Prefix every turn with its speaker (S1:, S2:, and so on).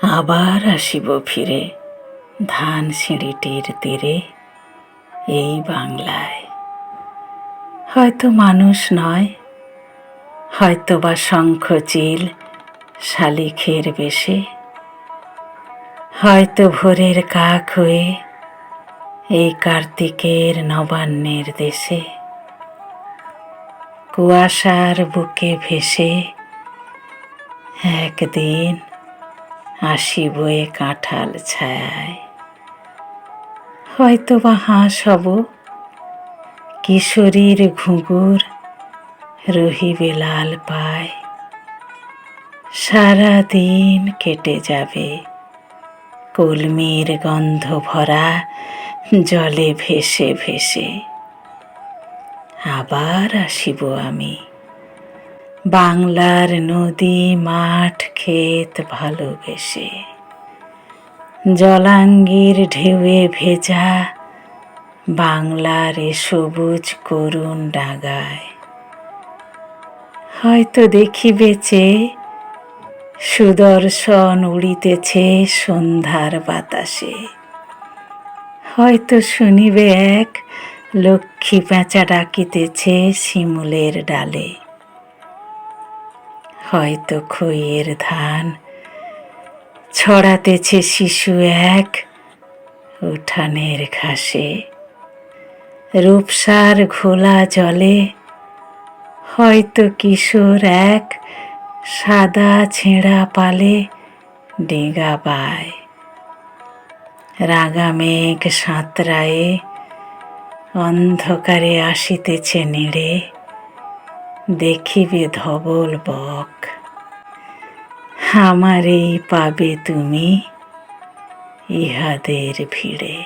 S1: আবার আসিব ফিরে, ধান সিঁড়িটির তীরে, এই বাংলায়। হয়তো মানুষ নয় হয়তো বা শঙ্খচিল শালিখের বেশে, হয়তো ভোরের কাক হয়ে এই কার্তিকের নবান্নের দেশে। কুয়াশার বুকে ভেসে একদিন আসিব এ কাঁঠাল ছায়। হয়তো বা হাঁস হব, কিশোরীর ঘুঙুর রহিবে লাল পায়। সারা দিন কেটে যাবে, কলমির গন্ধ ভরা, জলে ভেসে ভেসে। আবার আসিব আমি। বাংলার নদী মাঠ ক্ষেত ভালোবেসে। জলাঙ্গির ঢেউয়ে ভেজা বাংলার এ সবুজ করুণ ডাগায়। হয়তো দেখিবে চেয়ে সুদর্শন উড়িতেছে সন্ধ্যার বাতাসে। হয়তো শুনিবে এক লক্ষ্মী পেঁচা ডাকিতেছে শিমুলের ডালে। হয়তো খইয়ের ধান। ছড়াতেছে শিশু এক উঠানের ঘাসে। রূপসার ঘোলা জলে হয়তো কিশোর এক সাদা ছেঁড়া পালে ডেগা পায়। রাগা মেঘ সাঁতরায়ে অন্ধকারে আসিতেছে নেড়ে। দেখিবে ধবল বক। হামারেই পাবে তুমি ইহাদের ভিড়ে।